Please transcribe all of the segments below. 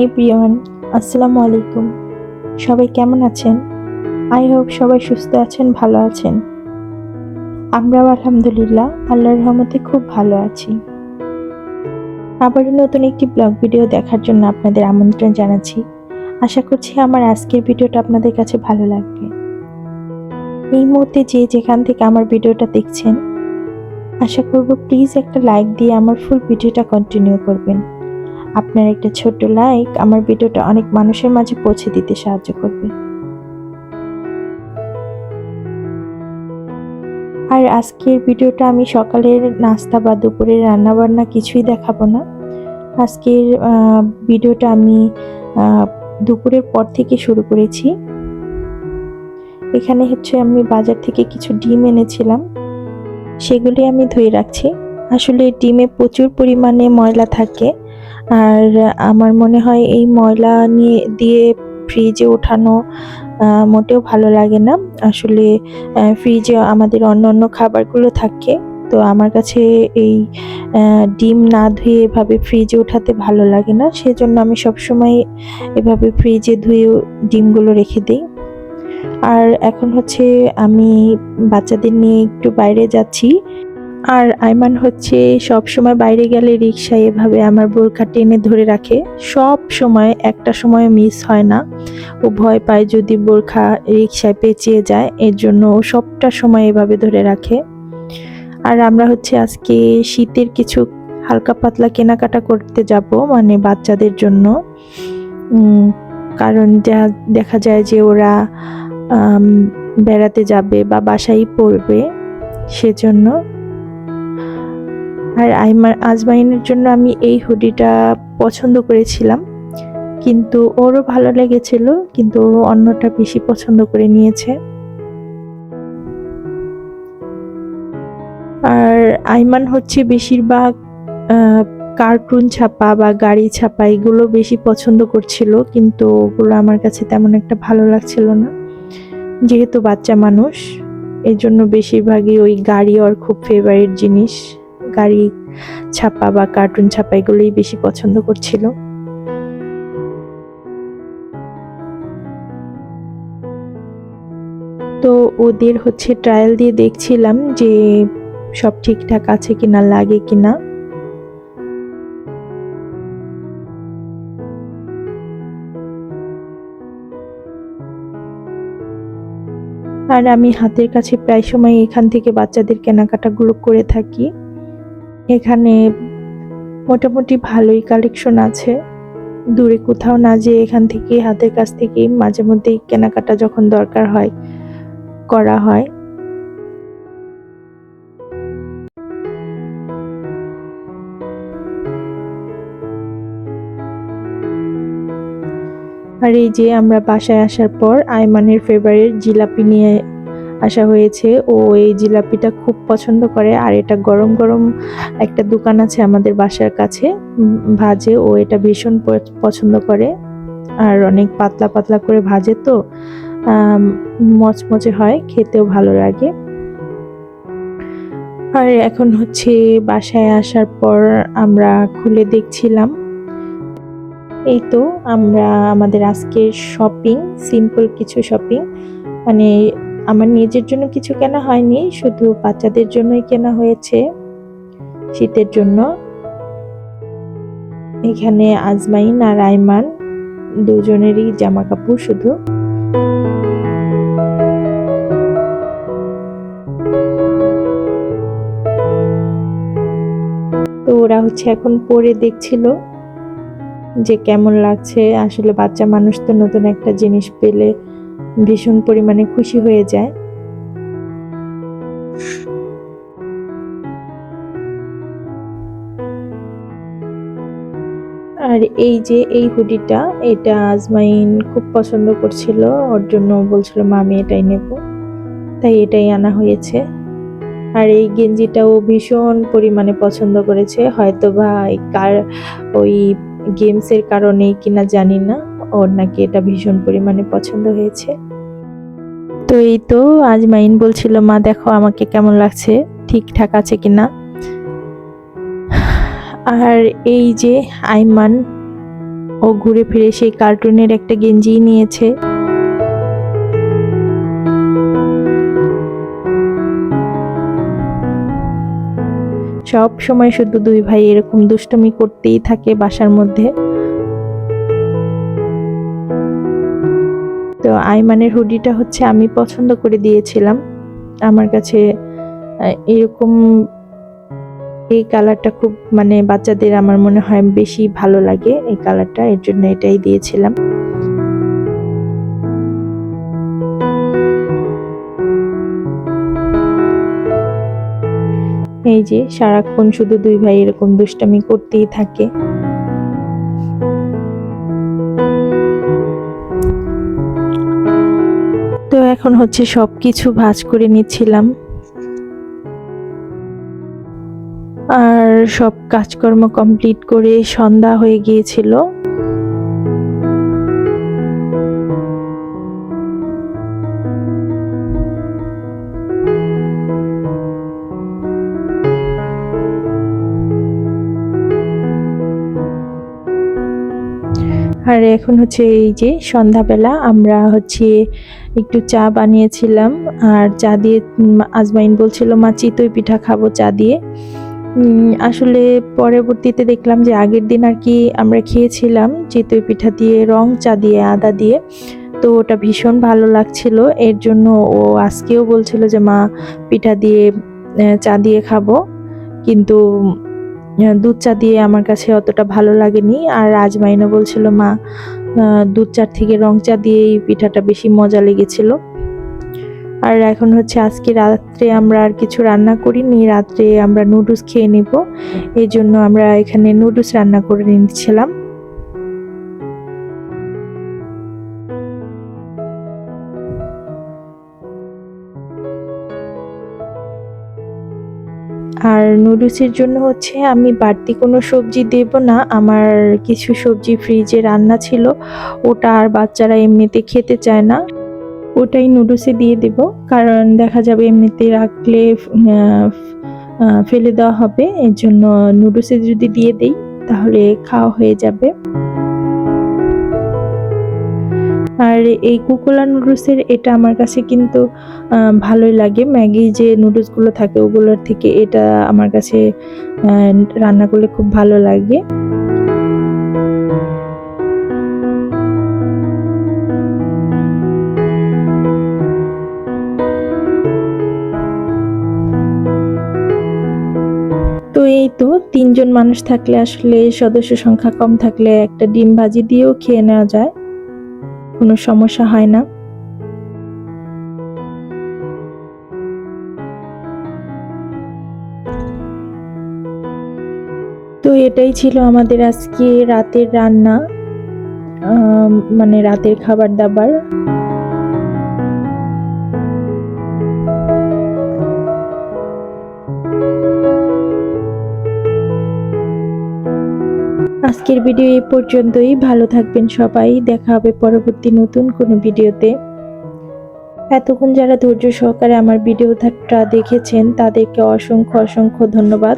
High প্রিয়ন, আসসালামু আলাইকুম। সবাই কেমন আছেন? আই হোপ সবাই সুস্থ আছেন, ভালো আছেন। আমরাও আলহামদুলিল্লাহ, আল্লাহর রহমতে খুব ভালো আছি। আবারও নতুন একটি ব্লগ ভিডিও দেখার জন্য আপনাদের আমন্ত্রণ জানাচ্ছি। আশা করছি আমার আজকের ভিডিওটা আপনাদের কাছে ভালো লাগবে। এই মুহূর্তে যে যেখান থেকে আমার ভিডিওটা দেখছেন, আশা করব প্লিজ একটা লাইক দিয়ে আমার ফুল ভিডিওটা কন্টিনিউ করবেন। আপনার একটা ছোট্ট লাইক আমার ভিডিওটা অনেক মানুষের মাঝে পৌঁছে দিতে সাহায্য করবে। আর আজকের ভিডিওটা আমি সকালের নাস্তা বা দুপুরের রান্না বান্না কিছুই দেখাবো না। আজকের ভিডিওটা আমি দুপুরের পর থেকে শুরু করেছি। এখানে হচ্ছে আমি বাজার থেকে কিছু ডিম এনেছিলাম। সেগুলি আমি ধুয়ে রাখছি। আসলে ডিমে প্রচুর পরিমাণে ময়লা থাকে। আর আমার মনে হয় এই ময়লা নিয়ে, দিয়ে ফ্রিজে ওঠানো মোটেও ভালো লাগে না। আসলে ফ্রিজে আমাদের অন্য অন্য খাবারগুলো থাকে, তো আমার কাছে এই ডিম না ধুয়ে এভাবে ফ্রিজে ওঠাতে ভালো লাগে না। সেজন্য আমি সবসময় এভাবে ফ্রিজে ধুয়ে ডিমগুলো রেখে দিই। আর এখন হচ্ছে আমি বাচ্চাদের নিয়ে একটু বাইরে যাচ্ছি। আর আইমান হচ্ছে সব সময় বাইরে গেলে রিক্সায় এভাবে আমার বোরখা টেনে ধরে রাখে। সব সময়, একটা সময় মিস হয় না। ও ভয় পায় যদি বোরখা রিক্সায় পেঁচিয়ে যায়, এর জন্য ও সবটা সময় এভাবে ধরে রাখে। আর আমরা হচ্ছে আজকে শীতের কিছু হালকা পাতলা কেনাকাটা করতে যাব মানে বাচ্চাদের জন্য। কারণ যা দেখা যায় যে ওরা বেড়াতে যাবে বা বাসায় পড়বে সেজন্য। আর আইমার আজমাইনের জন্য আমি এই হুডিটা পছন্দ করেছিলাম। কিন্তু ওরও ভালো লেগেছিল, কিন্তু অন্যটা বেশি পছন্দ করে নিয়েছে। আর আইমান হচ্ছে বেশিরভাগ কার্টুন ছাপা বা গাড়ি ছাপা এগুলো বেশি পছন্দ করছিল, কিন্তু ওগুলো আমার কাছে তেমন একটা ভালো লাগছিল না। যেহেতু বাচ্চা মানুষ এই জন্য বেশিরভাগই ওই গাড়ি ওর খুব ফেভারিট জিনিস। গাড়ি ছাপা বা কার্টুন ছাপা এগুলোই বেশি পছন্দ করছিল। তো ওদের হচ্ছে ট্রায়াল দিয়ে দেখছিলাম যে সব ঠিকঠাক আছে কিনা, লাগে কিনা। আর আমি হাতের কাছে প্রায় সময় এখান থেকে বাচ্চাদের কেনাকাটাগুলো করে থাকি। এখানে মোটামুটি ভালোই কালেকশন আছে। দূরে কোথাও না যে এখান থেকে, হাতের কাছ থেকেই মাঝে মধ্যেই কেনাকাটা যখন দরকার হয়, করা হয়। আর এই যে আমরা বাসায় আসার পর, আইমানের ফেভারিট জিলাপি নিয়ে আসা হয়েছে। ও এই জিলাপিটা খুব পছন্দ করে। আর এটা গরম গরম একটা দোকান আছে আমাদের বাসার কাছে ভাজে। ও এটা ভীষণ পছন্দ করে। আর অনেক পাতলা পাতলা করে ভাজে তো মচমচে হয়, খেতেও ভালো লাগে। আর এখন হচ্ছে বাসায় আসার পর আমরা খুলে দেখছিলাম। এই তো আমরা আমাদের আজকের শপিং সিম্পল কিছু শপিং মানে আমার নিজের জন্য কিছু কেনা হয়নি, শুধু বাচ্চাদের জন্যই কেনা হয়েছে শীতের জন্য। এখানে আজমাইন আর আইমান দুজনেরই জামা কাপড় শুধু। তো ওরা হচ্ছে এখন পরে দেখছিল যে কেমন লাগছে। আসলে বাচ্চা মানুষ তো নতুন একটা জিনিস পেলে ভীষণ পরিমাণে খুশি হয়ে যায়। আর এই যে এই হুডিটা, এটা আজমাইন খুব পছন্দ করছিল। ওর জন্য বলছিল মা আমি এটাই নেব। তাই এটাই আনা হয়েছে। আর এই গেঞ্জিটাও ভীষণ পরিমাণে পছন্দ করেছে। হয়তো বা কার, ওই গেমসের কারণেই কিনা জানি না। ওর নাকি এটা ভীষণ পরিমাণে পছন্দ হয়েছে। তো এই তো, আজ মাইন বলছিল, মা, দেখো আমাকে কেমন লাগছে? ঠিকঠাক আছে কিনা? আর এই যে আইমান, ও ঘুরে ফিরে সেই কার্টুনের একটা গেঞ্জি নিয়েছে। সব সময় শুধু দুই ভাই এরকম দুষ্টমি করতেই থাকে বাসার মধ্যে। তো আইমানের হুডিটা হচ্ছে আমি পছন্দ করে দিয়েছিলাম। আমার কাছে এরকম এই কালারটা খুব মানে বাচ্চাদের আমার মনে হয় বেশি ভালো লাগে এই কালারটা, এর জন্য এটাই দিয়েছিলাম। এই যে সারাক্ষণ শুধু দুই ভাই এরকম দুষ্টামি করতেই থাকে। তো সব কিছু ভাজ করে নিচ্ছিলাম। আর সব কাজকর্ম কমপ্লিট করে সন্ধ্যা হয়ে গিয়েছিল। আর এখন হচ্ছে এই যে সন্ধ্যাবেলা আমরা হচ্ছে একটু চা বানিয়েছিলাম, আর চা দিয়ে আজমাইন বলছিল মা চিতই পিঠা খাব চা দিয়ে। আসলে পরবর্তীতে দেখলাম যে আগের দিন আর কি আমরা খেয়েছিলাম চিতই পিঠা দিয়ে, রং চা দিয়ে, আদা দিয়ে। তো ওটা ভীষণ ভালো লাগছিল। এর জন্য ও আজকেও বলছিল যে, মা, পিঠা দিয়ে চা দিয়ে খাব। কিন্তু দুধ চা দিয়ে আমার কাছে অতটা ভালো লাগেনি। আর রাজমাইনও বলছিল মা দুধ চার থেকে রং চা দিয়ে এই পিঠাটা বেশি মজা লেগেছিল। আর এখন হচ্ছে আজকে রাত্রে আমরা আর কিছু রান্না করিনি। রাত্রে আমরা নুডলস খেয়ে নেব। এই জন্য আমরা এখানে নুডলস রান্না করে নিচ্ছিলাম আর নুডলসের জন্য হচ্ছে আমি বাড়তি কোনো সবজি দেব না। আমার কিছু সবজি ফ্রিজে রান্না ছিল, ওটা আর বাচ্চারা এমনিতে খেতে চায় না। ওটাই নুডলসে দিয়ে দেব, কারণ দেখা যাবে এমনিতে রাখলে ফেলে দেওয়া হবে। এর জন্য নুডলসে যদি দিয়ে দেই, তাহলে খাওয়া হয়ে যাবে। আর এই কুকুলা নুডলসের এটা আমার কাছে কিন্তু ভালোই লাগে। ম্যাগি যে নুডলসগুলো থাকে ওগুলোর থেকে এটা আমার কাছে রান্না করলে খুব ভালো লাগে। তো এই তো তিনজন মানুষ থাকলে আসলে সদস্য সংখ্যা কম থাকলে একটা ডিম ভাজি দিয়েও খেয়ে নেওয়া যায়। কোনো সমস্যা হয় না। তো এটাই ছিল আমাদের আজকে রাতের রান্না মানে রাতের খাবার দাবার। আজকের ভিডিও এই পর্যন্তই। ভালো থাকবেন সবাই। দেখা হবে পরবর্তী নতুন কোনো ভিডিওতে। এতক্ষণ যারা ধৈর্য সহকারে আমার ভিডিওটা দেখেছেন, তাদেরকে অসংখ্য অসংখ্য ধন্যবাদ।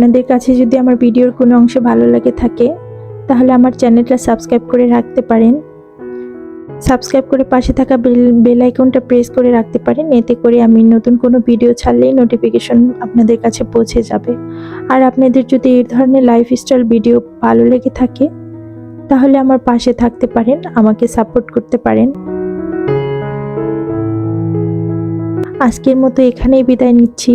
আপনাদের কাছে যদি আমার ভিডিওর কোনো অংশ ভালো লাগে থাকে, তাহলে আমার চ্যানেলটা সাবস্ক্রাইব করে রাখতে পারেন। সাবস্ক্রাইব করে পাশে থাকা বেল আইকনটা প্রেস করে রাখতে পারেন, এতে করে আমি নতুন কোনো ভিডিও ছাড়লেই নোটিফিকেশন আপনাদের কাছে পৌঁছে যাবে। আর আপনাদের যদি এই ধরনের লাইফস্টাইল ভিডিও ভালো লেগে থাকে, তাহলে আমার পাশে থাকতে পারেন, আমাকে সাপোর্ট করতে পারেন। আজকের মতো এখানেই বিদায় নিচ্ছি।